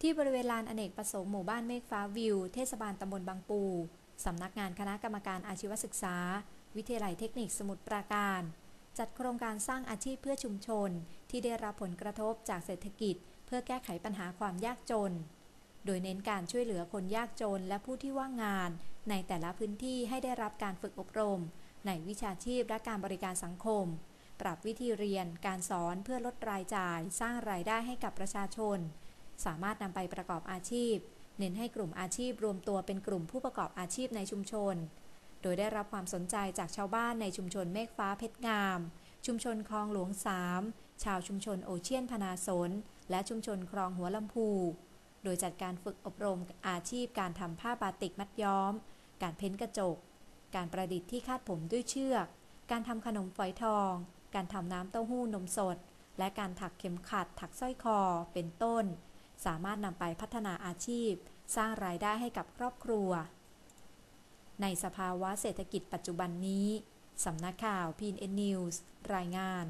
ที่บริเวณลานอเนกประสงค์หมู่บ้านเมฆฟ้าวิว เทศบาลตำบลบางปู สำนักงานคณะกรรมการอาชีวศึกษา วิทยาลัยเทคนิคสมุทรปราการ จัดโครงการสร้างอาชีพเพื่อชุมชน ที่ได้รับผลกระทบจากเศรษฐกิจ เพื่อแก้ไขปัญหาความยากจน โดยเน้นการช่วยเหลือคนยากจนและผู้ที่ว่างงาน ในแต่ละพื้นที่ให้ได้รับการฝึกอบรม ในวิชาชีพและการบริการสังคม ปรับวิธีเรียน การสอนเพื่อลดรายจ่าย สร้างรายได้ให้กับประชาชน สามารถนำไปประกอบอาชีพ เน้นให้กลุ่มอาชีพรวมตัวเป็นกลุ่มผู้ประกอบอาชีพในชุมชน โดยได้รับความสนใจจากชาวบ้านในชุมชนเมฆฟ้าเพชรงาม ชุมชนคลองหลวงสามชาวชุมชนโอเชียนพนาสน และชุมชนคลองหัวลำพู โดยจัดการฝึกอบรมอาชีพการทำผ้าบาติกมัดย้อม การเพ้นกระจก การประดิษฐ์ที่คาดผมด้วยเชือก การทำขนมฝอยทอง การทำน้ำเต้าหู้นมสด และการถักเข็มขัด ถักสร้อยคอ เป็นต้น สามารถนำไปพัฒนาอาชีพ สร้างรายได้ให้กับครอบครัว ในสภาวะเศรษฐกิจปัจจุบันนี้สำนักข่าว PNN News รายงาน